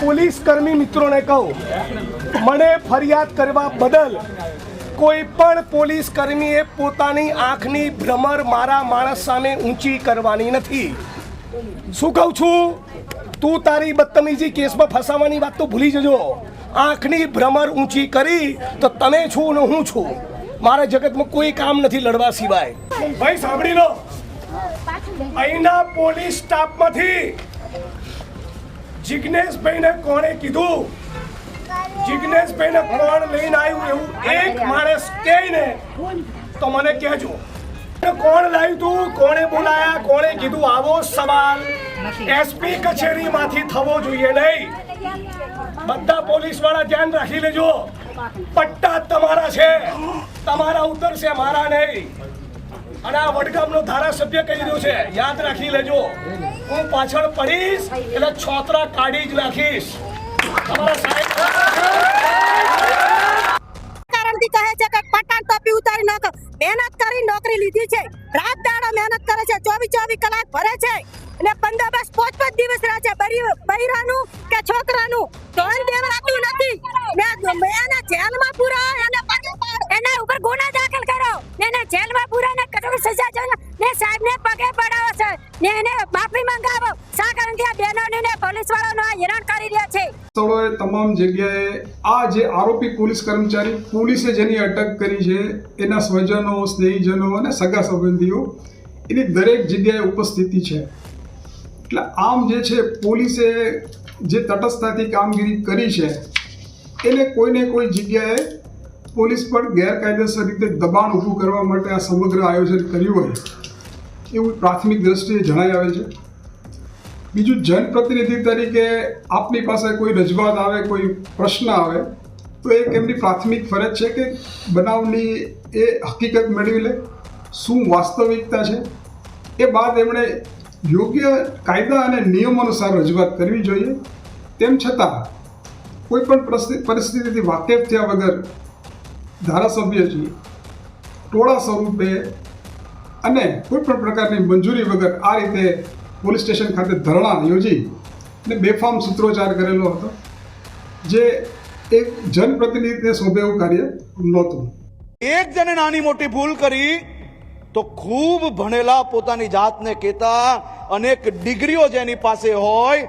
Police કર્મી મિત્રોને કહું, મને ફરિયાદ કરવા બદલ કોઈ પણ પોલીસ કર્મીએ પોતાની આંખની ભ્રમર મારા માણસ સામે ઊંચી કરવાની નથી. શું કહું છું? તું તારી બદતમીજી કેસમાં ફસાવાની વાત તો ભૂલી જજો. આંખની ભ્રમર ઊંચી કરી તો તમે છું ને હું છું. મારા જગતમાં કોઈ કામ નથી લડવા સિવાય. ભાઈ, સાંભળી લો. અહીંના પોલીસ સ્ટાફમાંથી જિજ્ઞેશભાઈને કોણે કીધું? જિજ્ઞેશભાઈને કોણ લઈને આવ્યું એવું એક માણસ કહીને તો મને કહેજો. કોણ લાવ્યું તું? કોણે બોલાયા? કોણે કીધું આવો સવાલ. એસપી કચેરીમાંથી થવો જોઈએ નહીં. બધા પોલીસવાળા ધ્યાન રાખી લેજો. પટ્ટા તમારા છે. તમારા ઉતરશે મારા નહીં. અને આ વડગામનો ધારાસભ્ય કહી રહ્યો છે યાદ રાખી લેજો. હું પાછળ પડીશ એટલે છોતરા કાઢી જ નાખીશ. તમારા સાહેબ કારણથી કહે છે કે પઠાણ ટોપી ઉતારી નાખો. મહેનત કરી નોકરી લીધી છે. રાત દાડા મહેનત કરે છે. ચોવીસ ચોવીસ કલાક ભરે છે. અને બંદોબસ્ત પાંચ પાંચ દિવસ રહે છે. બરી- બૈરાનું કે છોકરાનું ધોન દેવરાતું નથી. મેં એને જેલમાં પૂરા જેલમાં પૂરા ને કઠોર સજા જો ને સાહેબને પગે પડાવો છે. ને એને માફી મંગાવો. શા કે આ બેનોની ને પોલીસ વાળાનો હેરાન કરી રહ્યા છે? સ્થળોએ તમામ જગ્યાએ આ જે આરોપી પોલીસ કર્મચારી પોલીસે જેની અટક કરી છે, એના સ્વજનો, સ્નેહીજનો અને સગા સંબંધીઓ, એની દરેક જગ્યાએ ઉપસ્થિતિ છે. એટલે આમ જે છે, પોલીસે જે તટસ્થતાથી કામગીરી કરી છે, એને કોઈને કોઈ જગ્યાએ પોલીસ પર ગેરકાયદેસર રીતે દબાણ ઊભું કરવા માટે આ સમગ્ર આયોજન કર્યું હોય એવું પ્રાથમિક દ્રષ્ટિએ જણાઈ આવે છે. બીજું, જનપ્રતિનિધિ તરીકે આપની પાસે કોઈ રજૂઆત આવે, કોઈ પ્રશ્ન આવે, તો એક એમની પ્રાથમિક ફરજ છે કે બનાવની એ હકીકત મેળવી લે, શું વાસ્તવિકતા છે? એ બાદ એમણે યોગ્ય કાયદા અને નિયમો અનુસાર રજૂઆત કરવી જોઈએ. તેમ છતાં, કોઈ પણ પરિસ્થિતિથી વાકેફ થયા વગર ધારાસભ્યજી ટોળા સ્વરૂપે અને કોઈપણ પ્રકારની મંજૂરી વગર આ રીતે પોલીસ સ્ટેશન ખાતે ધરણા યોજી અને બેફામ સૂત્રોચ્ચાર કરેલો હતો, જે એક જનપ્રતિનિધિને શોભે એવું કાર્ય નહોતું. એક જણે નાની મોટી ભૂલ કરી તો ખૂબ ભણેલા પોતાની જાતને કહેતા અનેક ડિગ્રીઓ જેની પાસે હોય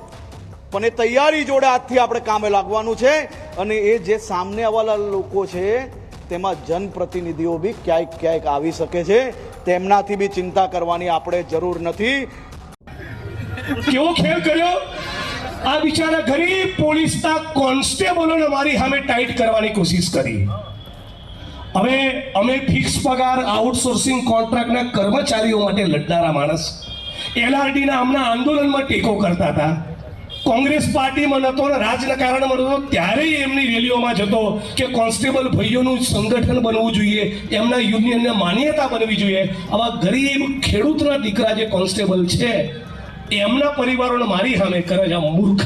પણ એ તૈયારી જોડે આજથી આપણે કામે લાગવાનું છે. અને એ જે સામને આવેલા લોકો છે, તેમાં જનપ્રતિનિધિઓ બી ક્યાંક ક્યાંક આવી શકે છે. તેમનાથી બી ચિંતા કરવાની આપણે જરૂર નથી. કેવો ખેલ કર્યો? આ બિચારા ગરીબ પોલીસના કોન્સ્ટેબલોને મારી સામે ટાઈટ કરવાની કોશિશ કરી. હવે અમે ફિક્સ પગાર આઉટસોર્સિંગ કોન્ટ્રાક્ટના કર્મચારીઓ માટે લડનારા માણસ. એલઆરડીના હમણાં આંદોલનમાં ટેકો કરતા હતા. કોંગ્રેસ પાર્ટીમાં નતો ને રાજકારણમાં નતો ત્યારે એમની રેલીઓમાં જતો કે કોન્સ્ટેબલ ભાઈઓનું સંગઠન બનવું જોઈએ, એમના યુનિયનને માન્યતા બનવી જોઈએ. આવા ગરીબ ખેડૂતના દીકરા જે કોન્સ્ટેબલ છે, એમના પરિવારોને મારી સામે કરે છે, આ મૂર્ખ.